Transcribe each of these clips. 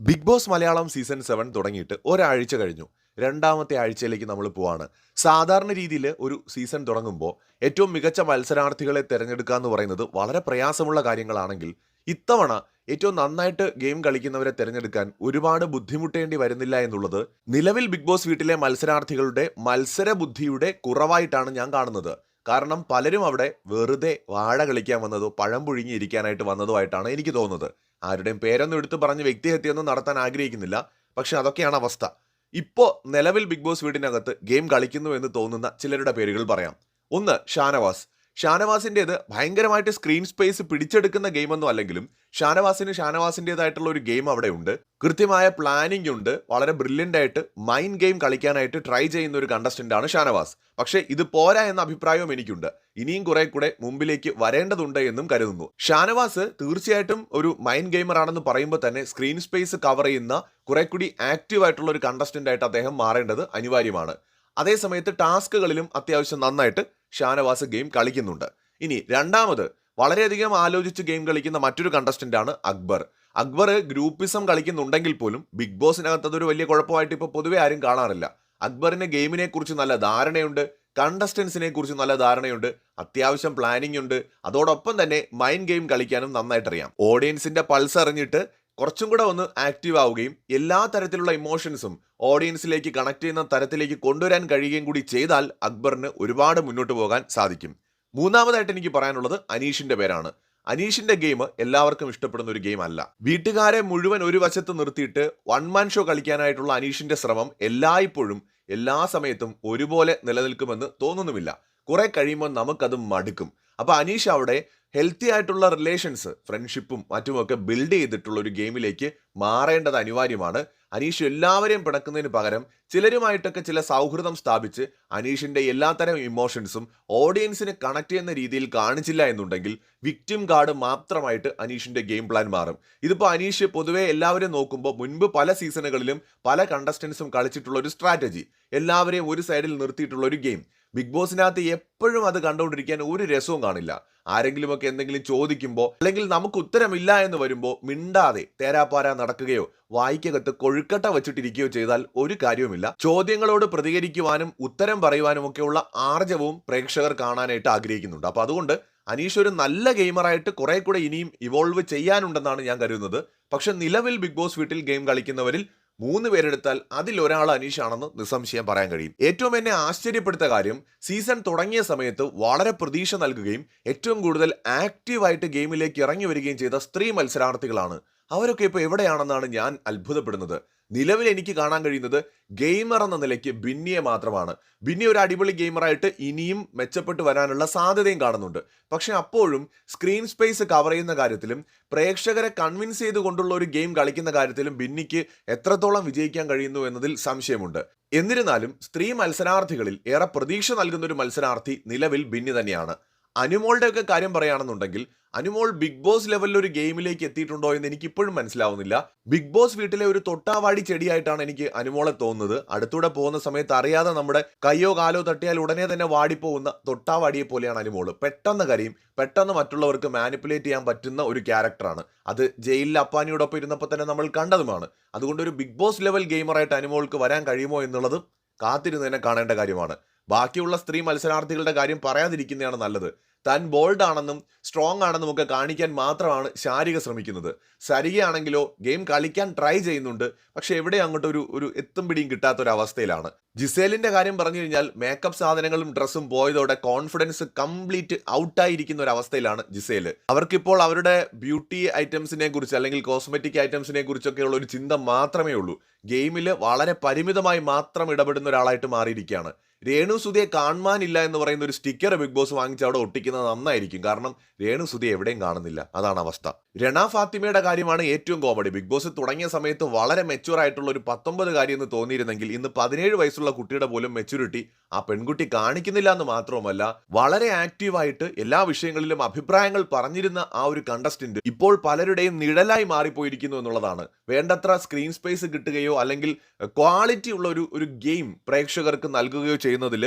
Big boss Malayalam season seven തുടങ്ങിയിട്ട് ഒരാഴ്ച കഴിഞ്ഞു. രണ്ടാമത്തെ ആഴ്ചയിലേക്ക് നമ്മൾ പോവാണ്. സാധാരണ രീതിയിൽ ഒരു സീസൺ തുടങ്ങുമ്പോൾ ഏറ്റവും മികച്ച മത്സരാർത്ഥികളെ തിരഞ്ഞെടുക്കുക എന്ന് പറയുന്നത് വളരെ പ്രയാസമുള്ള കാര്യങ്ങളാണെങ്കിൽ ഇത്തവണ ഏറ്റവും നന്നായിട്ട് ഗെയിം കളിക്കുന്നവരെ തിരഞ്ഞെടുക്കാൻ ഒരുപാട് ബുദ്ധിമുട്ടേണ്ടി വരുന്നില്ല എന്നുള്ളത് നിലവിൽ ബിഗ് ബോസ് വീട്ടിലെ മത്സരാർത്ഥികളുടെ മത്സര ബുദ്ധിയുടെ കുറവായിട്ടാണ് ഞാൻ കാണുന്നത്. കാരണം പലരും അവിടെ വെറുതെ വാഴ കളിക്കാൻ വന്നതോ പഴം പുഴുങ്ങി ഇരിക്കാനായിട്ട് വന്നതോ ആയിട്ടാണ് എനിക്ക് തോന്നുന്നത്. ആരുടെയും പേരൊന്നും എടുത്ത് പറഞ്ഞ് വ്യക്തിഹത്യയൊന്നും നടത്താൻ ആഗ്രഹിക്കുന്നില്ല. പക്ഷെ അതൊക്കെയാണ് അവസ്ഥ. ഇപ്പോൾ നിലവിൽ ബിഗ് ബോസ് വീടിനകത്ത് ഗെയിം കളിക്കുന്നു എന്ന് തോന്നുന്ന ചിലരുടെ പേരുകൾ പറയാം. ഒന്ന് ഷാനവാസ്. ഷാനവാസിന്റെത് ഭയങ്കരമായിട്ട് സ്ക്രീൻ സ്പേസ് പിടിച്ചെടുക്കുന്ന ഗെയിമൊന്നും അല്ലെങ്കിലും ഷാനവാസിന് ഷാനവാസിന്റെതായിട്ടുള്ള ഒരു ഗെയിം അവിടെ ഉണ്ട്. കൃത്യമായ പ്ലാനിംഗ് ഉണ്ട്. വളരെ ബ്രില്യന്റ് ആയിട്ട് മൈൻഡ് ഗെയിം കളിക്കാനായിട്ട് ട്രൈ ചെയ്യുന്ന ഒരു കണ്ടസ്റ്റന്റ് ആണ് ഷാനവാസ്. പക്ഷേ ഇത് പോരാ എന്ന അഭിപ്രായവും എനിക്കുണ്ട്. ഇനിയും കുറെ കൂടെ മുമ്പിലേക്ക് വരേണ്ടതുണ്ട് എന്നും കരുതുന്നു. ഷാനവാസ് തീർച്ചയായിട്ടും ഒരു മൈൻഡ് ഗെയിമർ ആണെന്ന് പറയുമ്പോൾ തന്നെ സ്ക്രീൻ സ്പേസ് കവർ ചെയ്യുന്ന കുറെ കൂടി ആക്റ്റീവ് ആയിട്ടുള്ള ഒരു കണ്ടസ്റ്റന്റ് ആയിട്ട് അദ്ദേഹം മാറേണ്ടത് അനിവാര്യമാണ്. അതേസമയത്ത് ടാസ്കുകളിലും അത്യാവശ്യം നന്നായിട്ട് ഷാനവാസ് ഗെയിം കളിക്കുന്നുണ്ട്. ഇനി രണ്ടാമത് വളരെയധികം ആലോചിച്ച് ഗെയിം കളിക്കുന്ന മറ്റൊരു കണ്ടസ്റ്റന്റ് ആണ് അക്ബർ. അക്ബർ ഗ്രൂപ്പിസം കളിക്കുന്നുണ്ടെങ്കിൽ പോലും ബിഗ് ബോസിനകത്ത് അതൊരു വലിയ കുഴപ്പമായിട്ട് ഇപ്പോൾ പൊതുവെ ആരും കാണാറില്ല. അക്ബറിന് ഗെയിമിനെ കുറിച്ച് നല്ല ധാരണയുണ്ട് കണ്ടസ്റ്റൻസിനെ കുറിച്ച് നല്ല ധാരണയുണ്ട് അത്യാവശ്യം പ്ലാനിംഗ് ഉണ്ട്. അതോടൊപ്പം തന്നെ മൈൻഡ് ഗെയിം കളിക്കാനും നന്നായിട്ട് അറിയാം ഓഡിയൻസിന്റെ പൾസ് അറിഞ്ഞിട്ട് കുറച്ചും കൂടെ ഒന്ന് ആക്റ്റീവ് ആവുകയും എല്ലാ തരത്തിലുള്ള ഇമോഷൻസും ഓഡിയൻസിലേക്ക് കണക്ട് ചെയ്യുന്ന തരത്തിലേക്ക് കൊണ്ടുവരാൻ കഴിയുകയും കൂടി ചെയ്താൽ അക്ബറിന് ഒരുപാട് മുന്നോട്ട് പോകാൻ സാധിക്കും. മൂന്നാമതായിട്ട് എനിക്ക് പറയാനുള്ളത് അനീഷിന്റെ പേരാണ്. അനീഷിന്റെ ഗെയിം എല്ലാവർക്കും ഇഷ്ടപ്പെടുന്ന ഒരു ഗെയിം അല്ല. വീട്ടുകാരെ മുഴുവൻ ഒരു വശത്ത് നിർത്തിയിട്ട് വൺ മാൻ ഷോ കളിക്കാനായിട്ടുള്ള അനീഷിന്റെ ശ്രമം എല്ലായ്പ്പോഴും എല്ലാ സമയത്തും ഒരുപോലെ നിലനിൽക്കുമെന്ന് തോന്നുന്നുമില്ല. കുറെ കഴിയുമ്പോൾ നമുക്കത് മടുക്കും. അപ്പൊ അനീഷ് അവിടെ ഹെൽത്തി ആയിട്ടുള്ള റിലേഷൻസ് ഫ്രണ്ട്ഷിപ്പും മറ്റുമൊക്കെ ബിൽഡ് ചെയ്തിട്ടുള്ള ഒരു ഗെയിമിലേക്ക് മാറേണ്ടത് അനിവാര്യമാണ്. അനീഷ് എല്ലാവരെയും പിണക്കുന്നതിന് പകരം ചിലരുമായിട്ടൊക്കെ ചില സൗഹൃദം സ്ഥാപിച്ച് അനീഷിന്റെ എല്ലാത്തരം ഇമോഷൻസും ഓഡിയൻസിന് കണക്ട് ചെയ്യുന്ന രീതിയിൽ കാണിച്ചില്ല എന്നുണ്ടെങ്കിൽ വിക്ടിം കാർഡ് മാത്രമായിട്ട് അനീഷിന്റെ ഗെയിം പ്ലാൻ മാറും. ഇതിപ്പോൾ അനീഷ് പൊതുവേ എല്ലാവരും നോക്കുമ്പോൾ മുൻപ് പല സീസണുകളിലും പല കണ്ടസ്റ്റൻസും കളിച്ചിട്ടുള്ള ഒരു സ്ട്രാറ്റജി എല്ലാവരെയും ഒരു സൈഡിൽ നിർത്തിയിട്ടുള്ള ഒരു ഗെയിം ബിഗ് ബോസിനകത്ത് എപ്പോഴും അത് കണ്ടുകൊണ്ടിരിക്കാൻ ഒരു രസവും കാണില്ല. ആരെങ്കിലുമൊക്കെ എന്തെങ്കിലും ചോദിക്കുമ്പോൾ അല്ലെങ്കിൽ നമുക്ക് ഉത്തരമില്ല എന്ന് വരുമ്പോൾ മിണ്ടാതെ തേരാപ്പാര നടക്കുകയോ വായിക്കകത്ത് കൊഴുക്കട്ട വെച്ചിട്ടിരിക്കുകയോ ചെയ്താൽ ഒരു കാര്യവുമില്ല. ചോദ്യങ്ങളോട് പ്രതികരിക്കുവാനും ഉത്തരം പറയുവാനും ഒക്കെയുള്ള ആർജവും പ്രേക്ഷകർ കാണാനായിട്ട് ആഗ്രഹിക്കുന്നുണ്ട്. അപ്പൊ അതുകൊണ്ട് അനീഷ് ഒരു നല്ല ഗെയിമറായിട്ട് കുറെ കൂടെ ഇനിയും ഇവോൾവ് ചെയ്യാനുണ്ടെന്നാണ് ഞാൻ കരുതുന്നത്. പക്ഷെ നിലവിൽ ബിഗ് ബോസ് വീട്ടിൽ ഗെയിം കളിക്കുന്നവരിൽ മൂന്ന് പേരെടുത്താൽ അതിൽ ഒരാൾ അനീഷാണെന്ന് നിസ്സംശയം പറയാൻ കഴിയും. ഏറ്റവും എന്നെ ആശ്ചര്യപ്പെടുത്ത കാര്യം സീസൺ തുടങ്ങിയ സമയത്ത് വളരെ പ്രതീക്ഷ നൽകുകയും ഏറ്റവും കൂടുതൽ ആക്റ്റീവായിട്ട് ഗെയിമിലേക്ക് ഇറങ്ങി വരികയും ചെയ്ത സ്ത്രീ മത്സരാർത്ഥികളാണ്. അവരൊക്കെ ഇപ്പോൾ എവിടെയാണെന്നാണ് ഞാൻ അത്ഭുതപ്പെടുന്നത്. നിലവിൽ എനിക്ക് കാണാൻ കഴിയുന്നത് ഗെയിമർ എന്ന നിലയ്ക്ക് ബിന്നിയെ മാത്രമാണ്. ബിന്നി ഒരു അടിപൊളി ഗെയിമറായിട്ട് ഇനിയും മെച്ചപ്പെട്ടു വരാനുള്ള സാധ്യതയും കാണുന്നുണ്ട്. പക്ഷെ അപ്പോഴും സ്ക്രീൻ സ്പേസ് കവർ ചെയ്യുന്ന കാര്യത്തിലും പ്രേക്ഷകരെ കൺവിൻസ് ചെയ്തുകൊണ്ടുള്ള ഒരു ഗെയിം കളിക്കുന്ന കാര്യത്തിലും ബിന്നിക്ക് എത്രത്തോളം വിജയിക്കാൻ കഴിയുന്നു എന്നതിൽ സംശയമുണ്ട്. എന്നിരുന്നാലും സ്ത്രീ മത്സരാർത്ഥികളിൽ ഏറെ പ്രതീക്ഷ നൽകുന്ന ഒരു മത്സരാർത്ഥി നിലവിൽ ബിന്നി തന്നെയാണ്. അനുമോളുടെ ഒക്കെ കാര്യം പറയുകയാണെന്നുണ്ടെങ്കിൽ അനുമോൾ ബിഗ് ബോസ് ലെവലിൽ ഒരു ഗെയിമിലേക്ക് എത്തിയിട്ടുണ്ടോ എന്ന് എനിക്ക് ഇപ്പോഴും മനസ്സിലാവുന്നില്ല. ബിഗ് ബോസ് വീട്ടിലെ ഒരു തൊട്ടാവാടി ചെടിയായിട്ടാണ് എനിക്ക് അനുമോളെ തോന്നുന്നത്. അടുത്തൂടെ പോകുന്ന സമയത്ത് അറിയാതെ നമ്മുടെ കയ്യോ കാലോ തട്ടിയാൽ ഉടനെ തന്നെ വാടിപ്പോകുന്ന തൊട്ടാവാടിയെ പോലെയാണ് അനുമോൾ പെട്ടെന്ന് കരയും. പെട്ടെന്ന് മറ്റുള്ളവർക്ക് മാനിപ്പുലേറ്റ് ചെയ്യാൻ പറ്റുന്ന ഒരു ക്യാരക്ടറാണ്. അത് ജയിലിൽ അപ്പാനിയോടൊപ്പം ഇരുന്നപ്പോൾ തന്നെ നമ്മൾ കണ്ടതുമാണ്. അതുകൊണ്ട് ഒരു ബിഗ് ബോസ് ലെവൽ ഗെയിമറായിട്ട് അനുമോൾക്ക് വരാൻ കഴിയുമോ എന്നുള്ളത് കാത്തിരുന്ന് തന്നെ കാണേണ്ട കാര്യമാണ്. ബാക്കിയുള്ള സ്ത്രീ മത്സരാർത്ഥികളുടെ കാര്യം പറയാതിരിക്കുന്നതാണ് നല്ലത്. താൻ ബോൾഡ് ആണെന്നും സ്ട്രോങ് ആണെന്നും ഒക്കെ കാണിക്കാൻ മാത്രമാണ് ശാരിക ശ്രമിക്കുന്നത്. സരികയാണെങ്കിലോ ഗെയിം കളിക്കാൻ ട്രൈ ചെയ്യുന്നുണ്ട് പക്ഷെ എവിടെ അങ്ങോട്ട് ഒരു ഒരു എത്തും പിടിയും കിട്ടാത്ത ഒരു അവസ്ഥയിലാണ് ജിസേലിന്റെ കാര്യം പറഞ്ഞു കഴിഞ്ഞാൽ മേക്കപ്പ് സാധനങ്ങളും ഡ്രസ്സും പോയതോടെ കോൺഫിഡൻസ് കംപ്ലീറ്റ് ഔട്ടായിരിക്കുന്ന ഒരു അവസ്ഥയിലാണ് ജിസേൽ. അവർക്കിപ്പോൾ അവരുടെ ബ്യൂട്ടി ഐറ്റംസിനെ കുറിച്ച് അല്ലെങ്കിൽ കോസ്മെറ്റിക് ഐറ്റംസിനെ കുറിച്ചൊക്കെയുള്ള ഒരു ചിന്ത മാത്രമേ ഉള്ളൂ. ഗെയിമിൽ വളരെ പരിമിതമായി മാത്രം ഇടപെടുന്ന ഒരാളായിട്ട് മാറിയിരിക്കുകയാണ്. രേണു സുധിയെ കാണുവാനില്ല എന്ന് പറയുന്ന ഒരു സ്റ്റിക്കർ ബിഗ് ബോസ് വാങ്ങിച്ച് അവിടെ ഒട്ടിക്കുന്നത് നന്നായിരിക്കും. കാരണം രേണു സുധി എവിടെയും കാണുന്നില്ല. അതാണ് അവസ്ഥ. രണ ഫാത്തിമയുടെ കാര്യമാണ് ഏറ്റവും കോമഡി ബിഗ് ബോസ് തുടങ്ങിയ സമയത്ത് വളരെ മെച്യൂർ ആയിട്ടുള്ള ഒരു പത്തൊമ്പത് കാര്യം എന്ന് തോന്നിയിരുന്നെങ്കിൽ ഇന്ന് പതിനേഴ് വയസ്സുള്ള കുട്ടിയുടെ പോലും മെച്യൂരിറ്റി ആ പെൺകുട്ടി കാണിക്കുന്നില്ല എന്ന് മാത്രവുമല്ല വളരെ ആക്റ്റീവായിട്ട് എല്ലാ വിഷയങ്ങളിലും അഭിപ്രായങ്ങൾ പറഞ്ഞിരുന്ന ആ ഒരു കണ്ടസ്റ്റന്റ് ഇപ്പോൾ പലരുടെയും നിഴലായി മാറിപ്പോയിരിക്കുന്നു എന്നുള്ളതാണ്. വേണ്ടത്ര സ്ക്രീൻ സ്പേസ് കിട്ടുകയോ അല്ലെങ്കിൽ ക്വാളിറ്റി ഉള്ള ഒരു ഒരു ഗെയിം പ്രേക്ഷകർക്ക് നൽകുകയോ ചെയ്യുന്നതിൽ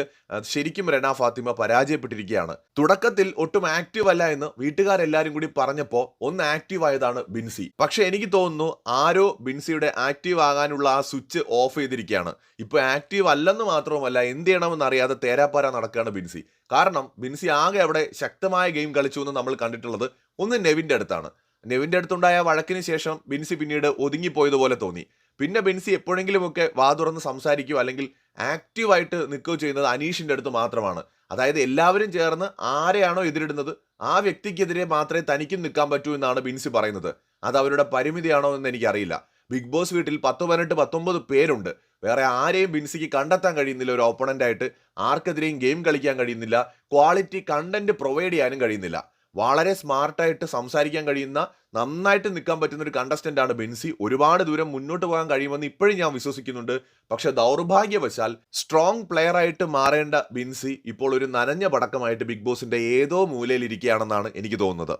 ശരിക്കും റെന ഫാത്തിമ പരാജയപ്പെട്ടിരിക്കുകയാണ്. തുടക്കത്തിൽ ഒട്ടും ആക്റ്റീവ് അല്ല എന്ന് വീട്ടുകാരെല്ലാരും കൂടി പറഞ്ഞപ്പോൾ ഒന്ന് ആക്റ്റീവ് ആയതാണ് ബിൻസി. പക്ഷെ എനിക്ക് തോന്നുന്നു ആരോ ബിൻസിയുടെ ആക്റ്റീവ് ആകാനുള്ള ആ സ്വിച്ച് ഓഫ് ചെയ്തിരിക്കുകയാണ്. ഇപ്പൊ ആക്റ്റീവ് അല്ലെന്ന് മാത്രവുമല്ല എന്ത് ചെയ്യണമെന്ന് അറിയാതെ തേരാപ്പാര നടക്കുകയാണ് ബിൻസി. കാരണം ബിൻസി ആകെ അവിടെ ശക്തമായ ഗെയിം കളിച്ചു എന്ന് നമ്മൾ കണ്ടിട്ടുള്ളത് ഒന്ന് നെവിന്റെ അടുത്താണ്. നെവിന്റെ അടുത്തുണ്ടായ വഴക്കിന് ശേഷം ബിൻസി പിന്നീട് ഒതുങ്ങിപ്പോയതുപോലെ തോന്നി. പിന്നെ ബെൻസി എപ്പോഴെങ്കിലുമൊക്കെ വാ തുറന്ന് സംസാരിക്കുകയോ അല്ലെങ്കിൽ ആക്റ്റീവായിട്ട് നിൽക്കുകയോ ചെയ്യുന്നത് അനീഷിന്റെ അടുത്ത് മാത്രമാണ്. അതായത് എല്ലാവരും ചേർന്ന് ആരെയാണോ എതിരിടുന്നത് ആ വ്യക്തിക്കെതിരെ മാത്രമേ തനിക്കും നിൽക്കാൻ പറ്റൂ എന്നാണ് ബിൻസി പറയുന്നത്. അത് അവരുടെ പരിമിതിയാണോ എന്ന് എനിക്കറിയില്ല. ബിഗ് ബോസ് വീട്ടിൽ പത്ത് പതിനെട്ട് പത്തൊമ്പത് പേരുണ്ട്. വേറെ ആരെയും ബിൻസിക്ക് കണ്ടെത്താൻ കഴിയുന്നില്ല. ഒരു ഓപ്പണന്റ് ആയിട്ട് ആർക്കെതിരെയും ഗെയിം കളിക്കാൻ കഴിയുന്നില്ല. ക്വാളിറ്റി കണ്ടന്റ് പ്രൊവൈഡ് ചെയ്യാനും കഴിയുന്നില്ല. വളരെ സ്മാർട്ടായിട്ട് സംസാരിക്കാൻ കഴിയുന്ന നന്നായിട്ട് നിൽക്കാൻ പറ്റുന്ന ഒരു കണ്ടസ്റ്റന്റ് ആണ് ബെൻസി. ഒരുപാട് ദൂരം മുന്നോട്ട് പോകാൻ കഴിയുമെന്ന് ഇപ്പോഴും ഞാൻ വിശ്വസിക്കുന്നുണ്ട്. പക്ഷെ ദൗർഭാഗ്യവശാൽ സ്ട്രോങ് പ്ലെയർ ആയിട്ട് മാറേണ്ട ബിൻസി ഇപ്പോൾ ഒരു നനഞ്ഞ പടക്കമായിട്ട് ബിഗ് ബോസിന്റെ ഏതോ മൂലയിൽ ഇരിക്കുകയാണെന്നാണ് എനിക്ക് തോന്നുന്നത്.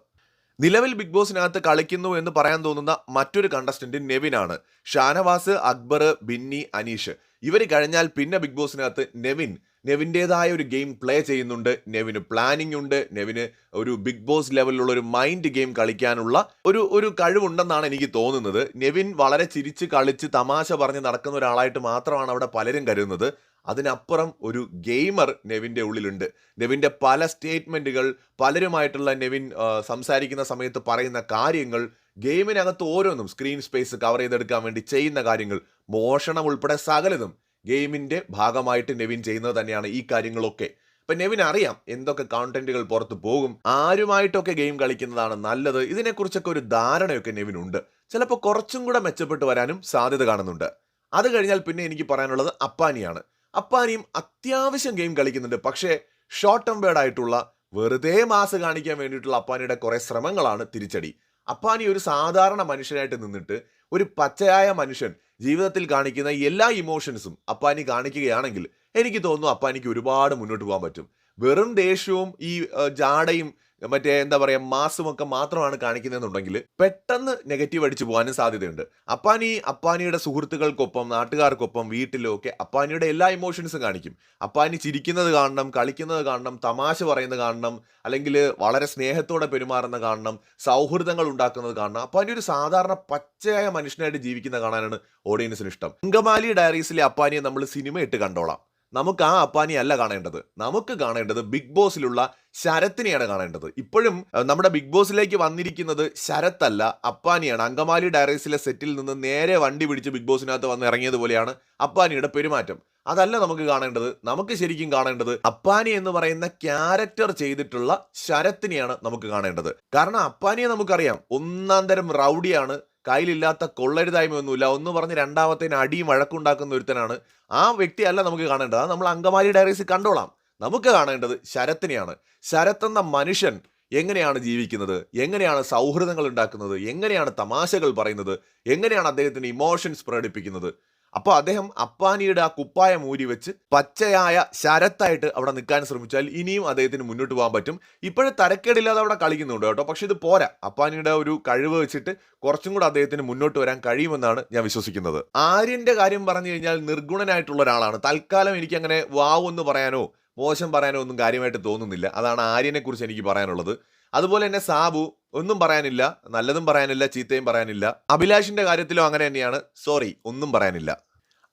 നിലവിൽ ബിഗ് ബോസിനകത്ത് കളിക്കുന്നു എന്ന് പറയാൻ തോന്നുന്ന മറ്റൊരു കണ്ടസ്റ്റന്റ് ആണ് ഷാനവാസ് അക്ബർ ബിന്നി അനീഷ്. ഇവർ കഴിഞ്ഞാൽ പിന്നെ ബിഗ് ബോസിനകത്ത് നെവിൻ. നെവിന്റെതായ ഒരു ഗെയിം പ്ലേ ചെയ്യുന്നുണ്ട്. നെവിന് പ്ലാനിംഗ് ഉണ്ട്. നെവിന് ഒരു ബിഗ് ബോസ് ലെവലിലുള്ള ഒരു മൈൻഡ് ഗെയിം കളിക്കാനുള്ള ഒരു ഒരു കഴിവുണ്ടെന്നാണ് എനിക്ക് തോന്നുന്നത്. നെവിൻ വളരെ ചിരിച്ച് കളിച്ച് തമാശ പറഞ്ഞ് നടക്കുന്ന ഒരാളായിട്ട് മാത്രമാണ് അവിടെ പലരും കരുതുന്നത്. അതിനപ്പുറം ഒരു ഗെയിമർ നെവിന്റെ ഉള്ളിലുണ്ട്. നെവിന്റെ പല സ്റ്റേറ്റ്മെന്റുകൾ പലരുമായിട്ടുള്ള നെവിൻ സംസാരിക്കുന്ന സമയത്ത് പറയുന്ന കാര്യങ്ങൾ ഗെയിമിനകത്ത് ഓരോന്നും സ്ക്രീൻ സ്പേസ് കവർ ചെയ്തെടുക്കാൻ വേണ്ടി ചെയ്യുന്ന കാര്യങ്ങൾ മോഷണം ഉൾപ്പെടെ സകലതും ഗെയിമിന്റെ ഭാഗമായിട്ട് നെവിൻ ചെയ്യുന്നത് തന്നെയാണ് ഈ കാര്യങ്ങളൊക്കെ. ഇപ്പം നെവിൻ അറിയാം എന്തൊക്കെ കോണ്ടന്റുകൾ പുറത്ത് പോകും ആരുമായിട്ടൊക്കെ ഗെയിം കളിക്കുന്നതാണ് നല്ലത് ഇതിനെക്കുറിച്ചൊക്കെ ഒരു ധാരണയൊക്കെ നെവിനുണ്ട്. ചിലപ്പോൾ കുറച്ചും കൂടെ മെച്ചപ്പെട്ട് വരാനും സാധ്യത കാണുന്നുണ്ട്. അത് കഴിഞ്ഞാൽ പിന്നെ എനിക്ക് പറയാനുള്ളത് അപ്പാനിയാണ്. അപ്പാനിയും അത്യാവശ്യം ഗെയിം കളിക്കുന്നുണ്ട്. പക്ഷേ ഷോർട്ട് ടെമ്പേർഡ് ആയിട്ടുള്ള വെറുതെ മാസ് കാണിക്കാൻ വേണ്ടിയിട്ടുള്ള അപ്പാനിയുടെ കുറെ ശ്രമങ്ങളാണ് തിരിച്ചടി. അപ്പാനി ഒരു സാധാരണ മനുഷ്യനായിട്ട് നിന്നിട്ട് ഒരു പച്ചയായ മനുഷ്യൻ ജീവിതത്തിൽ കാണിക്കുന്ന എല്ലാ ഇമോഷൻസും അപ്പാനി കാണിക്കുകയാണെങ്കിൽ എനിക്ക് തോന്നുന്നു അപ്പാനിക്ക് ഒരുപാട് മുന്നോട്ട് പോകാൻ പറ്റും. വെറും ദേഷ്യവും ഈ ജാടയും മറ്റേ എന്താ പറയുക മാസമൊക്കെ മാത്രമാണ് കാണിക്കുന്നതെന്നുണ്ടെങ്കിൽ പെട്ടെന്ന് നെഗറ്റീവ് അടിച്ചു പോകാനും സാധ്യതയുണ്ട്. അപ്പാനി അപ്പാനിയുടെ സുഹൃത്തുക്കൾക്കൊപ്പം നാട്ടുകാർക്കൊപ്പം വീട്ടിലും ഒക്കെ അപ്പാനിയുടെ എല്ലാ ഇമോഷൻസും കാണിക്കും. അപ്പാനി ചിരിക്കുന്നത് കാണണം കളിക്കുന്നത് കാണണം തമാശ പറയുന്നത് കാണണം അല്ലെങ്കിൽ വളരെ സ്നേഹത്തോടെ പെരുമാറുന്ന കാണണം സൗഹൃദങ്ങൾ ഉണ്ടാക്കുന്നത് കാണണം. അപ്പാനി ഒരു സാധാരണ പച്ചയായ മനുഷ്യനായിട്ട് ജീവിക്കുന്ന കാണാനാണ് ഓഡിയൻസിന് ഇഷ്ടം. അങ്കമാലി ഡയറീസിലെ അപ്പാനിയെ നമ്മൾ സിനിമ ഇട്ട് കണ്ടോളാം. നമുക്ക് ആ അപ്പാനി അല്ല കാണേണ്ടത്. നമുക്ക് കാണേണ്ടത് ബിഗ് ബോസിലുള്ള ശരത്തിനെയാണ് കാണേണ്ടത്. ഇപ്പോഴും നമ്മുടെ ബിഗ് ബോസിലേക്ക് വന്നിരിക്കുന്നത് ശരത്തല്ല അപ്പാനിയാണ്. അങ്കമാലി ഡയറീസിലെ സെറ്റിൽ നിന്ന് നേരെ വണ്ടി പിടിച്ച് ബിഗ് ബോസിനകത്ത് വന്ന് ഇറങ്ങിയതുപോലെയാണ് അപ്പാനിയുടെ പെരുമാറ്റം. അതല്ല നമുക്ക് കാണേണ്ടത് നമുക്ക് ശരിക്കും കാണേണ്ടത് അപ്പാനി എന്ന് പറയുന്ന ക്യാരക്ടർ ചെയ്തിട്ടുള്ള ശരത്തിനെയാണ് നമുക്ക് കാണേണ്ടത്. കാരണം അപ്പാനിയെ നമുക്കറിയാം ഒന്നാം തരം റൗഡിയാണ് കയ്യിലില്ലാത്ത കൊള്ളരുതായ്മയൊന്നുമില്ല. ഒന്ന് പറഞ്ഞ് രണ്ടാമത്തേന് അടിയും വഴക്കുണ്ടാക്കുന്ന ഒരുത്തനാണ്. ആ വ്യക്തിയല്ല നമുക്ക് കാണേണ്ടത്. അത് നമ്മൾ അങ്കമാലി ഡയറീസിൽ കണ്ടോളാം. നമുക്ക് കാണേണ്ടത് ശരത്തിനെയാണ്. ശരത്ത് എന്ന മനുഷ്യൻ എങ്ങനെയാണ് ജീവിക്കുന്നത്? എങ്ങനെയാണ് സൗഹൃദങ്ങൾ ഉണ്ടാക്കുന്നത്? എങ്ങനെയാണ് തമാശകൾ പറയുന്നത്? എങ്ങനെയാണ് അദ്ദേഹത്തിന് ഇമോഷൻസ് പ്രകടിപ്പിക്കുന്നത്? അപ്പോൾ അദ്ദേഹം അപ്പാനിയുടെ ആ കുപ്പായ മൂരി വെച്ച് പച്ചയായ ശരത്തായിട്ട് അവിടെ നിൽക്കാൻ ശ്രമിച്ചാൽ ഇനിയും അദ്ദേഹത്തിന് മുന്നോട്ട് പോകാൻ പറ്റും. ഇപ്പോഴും തരക്കേടില്ലാതെ അവിടെ കളിക്കുന്നുണ്ട് കേട്ടോ. പക്ഷേ ഇത് പോരാ. അപ്പാനിയുടെ ഒരു കഴിവ് വെച്ചിട്ട് കുറച്ചും കൂടെ അദ്ദേഹത്തിന് മുന്നോട്ട് വരാൻ കഴിയുമെന്നാണ് ഞാൻ വിശ്വസിക്കുന്നത്. ആര്യന്റെ കാര്യം പറഞ്ഞു കഴിഞ്ഞാൽ നിർഗുണനായിട്ടുള്ള ഒരാളാണ്. തൽക്കാലം എനിക്ക് അങ്ങനെ വാവ് എന്ന് പറയാനോ മോശം പറയാനോ ഒന്നും കാര്യമായിട്ട് തോന്നുന്നില്ല. അതാണ് ആര്യനെക്കുറിച്ച് എനിക്ക് പറയാനുള്ളത്. അതുപോലെ തന്നെ സാബു ഒന്നും പറയാനില്ല നല്ലതും പറയാനില്ല ചീത്തയും പറയാനില്ല. അഭിലാഷിന്റെ കാര്യത്തിലും അങ്ങനെ തന്നെയാണ്. സോറി ഒന്നും പറയാനില്ല.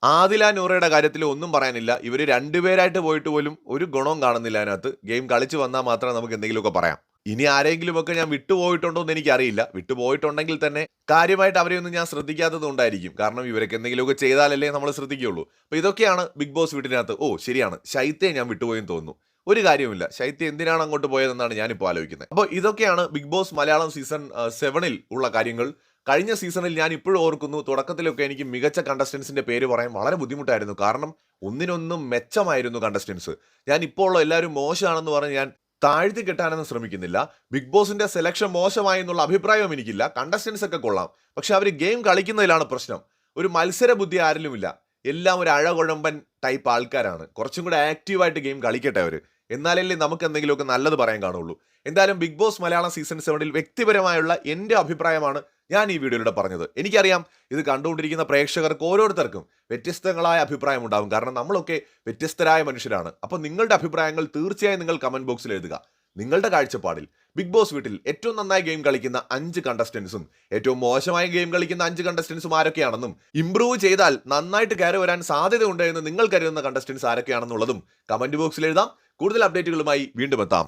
ആദില നൂറയുടെ കാര്യത്തിൽ ഒന്നും പറയാനില്ല. ഇവർ രണ്ടുപേരായിട്ട് പോയിട്ട് പോലും ഒരു ഗുണവും കാണുന്നില്ല അതിനകത്ത്. ഗെയിം കളിച്ചു വന്നാൽ മാത്രമേ നമുക്ക് എന്തെങ്കിലുമൊക്കെ പറയാം. ഇനി ആരെങ്കിലുമൊക്കെ ഞാൻ വിട്ടുപോയിട്ടുണ്ടോ എന്ന് എനിക്കറിയില്ല. വിട്ടുപോയിട്ടുണ്ടെങ്കിൽ തന്നെ കാര്യമായിട്ട് അവരെ ഒന്നും ഞാൻ ശ്രദ്ധിക്കാത്തത് കൊണ്ടായിരിക്കും. കാരണം ഇവരൊക്കെ എന്തെങ്കിലുമൊക്കെ ചെയ്താലല്ലേ നമ്മൾ ശ്രദ്ധിക്കുകയുള്ളൂ. അപ്പോൾ ഇതൊക്കെയാണ് ബിഗ് ബോസ് വീട്ടിനകത്ത്. ഓ ശരിയാണ്. ശൈത്യയെ ഞാൻ വിട്ടുപോയെന്ന് തോന്നുന്നു. ഒരു കാര്യമില്ല ശൈത്യ എന്തിനാണ് അങ്ങോട്ട് പോയതെന്നാണ് ഞാനിപ്പോൾ ആലോചിക്കുന്നത്. അപ്പോൾ ഇതൊക്കെയാണ് ബിഗ് ബോസ് മലയാളം സീസൺ സെവനിൽ ഉള്ള കാര്യങ്ങൾ. കഴിഞ്ഞ സീസണിൽ ഞാൻ ഇപ്പോഴും ഓർക്കുന്നു തുടക്കത്തിലൊക്കെ എനിക്ക് മികച്ച കണ്ടസ്റ്റൻസിന്റെ പേര് പറയാൻ വളരെ ബുദ്ധിമുട്ടായിരുന്നു. കാരണം ഒന്നിനൊന്നും മെച്ചമായിരുന്നു കണ്ടസ്റ്റൻസ് ഞാൻ ഇപ്പോൾ ഉള്ള എല്ലാവരും മോശമാണെന്ന് പറഞ്ഞ് ഞാൻ താഴ്ത്തി കെട്ടാനൊന്നും ശ്രമിക്കുന്നില്ല. ബിഗ് ബോസിന്റെ സെലക്ഷൻ മോശമായി എന്നുള്ള അഭിപ്രായവും എനിക്കില്ല. കണ്ടസ്റ്റൻസ് ഒക്കെ കൊള്ളാം. പക്ഷെ അവർ ഗെയിം കളിക്കുന്നതിലാണ് പ്രശ്നം. ഒരു മത്സര ബുദ്ധി ആരിലുമില്ല. എല്ലാം ഒരു അഴകുഴമ്പൻ ടൈപ്പ് ആൾക്കാരാണ്. കുറച്ചും കൂടെ ആക്റ്റീവായിട്ട് ഗെയിം കളിക്കട്ടെ അവർ എന്നാലല്ലേ നമുക്ക് എന്തെങ്കിലുമൊക്കെ നല്ലത് പറയാൻ കാണുള്ളൂ. എന്തായാലും ബിഗ് ബോസ് മലയാളം സീസൺ സെവനിൽ വ്യക്തിപരമായുള്ള എന്റെ അഭിപ്രായമാണ് ഞാൻ ഈ വീഡിയോയിലൂടെ പറഞ്ഞത്. എനിക്കറിയാം ഇത് കണ്ടുകൊണ്ടിരിക്കുന്ന പ്രേക്ഷകർക്ക് ഓരോരുത്തർക്കും വ്യത്യസ്തങ്ങളായ അഭിപ്രായം ഉണ്ടാകും. കാരണം നമ്മളൊക്കെ വ്യത്യസ്തരായ മനുഷ്യരാണ്. അപ്പോൾ നിങ്ങളുടെ അഭിപ്രായങ്ങൾ തീർച്ചയായും നിങ്ങൾ കമന്റ് ബോക്സിൽ എഴുതുക. നിങ്ങളുടെ കാഴ്ചപ്പാടിൽ ബിഗ് ബോസ് വീട്ടിൽ ഏറ്റവും നന്നായി ഗെയിം കളിക്കുന്ന അഞ്ച് കണ്ടസ്റ്റൻസും ഏറ്റവും മോശമായ ഗെയിം കളിക്കുന്ന അഞ്ച് കണ്ടസ്റ്റൻസും ആരൊക്കെയാണെന്നും ഇംപ്രൂവ് ചെയ്താൽ നന്നായിട്ട് കയറി വരാൻ സാധ്യതയുണ്ട് എന്ന് നിങ്ങൾ കരുതുന്ന കണ്ടസ്റ്റൻസ് ആരൊക്കെയാണെന്നുള്ളതും കമന്റ് ബോക്സിൽ എഴുതാം. കൂടുതൽ അപ്ഡേറ്റുകളുമായി വീണ്ടും എത്താം.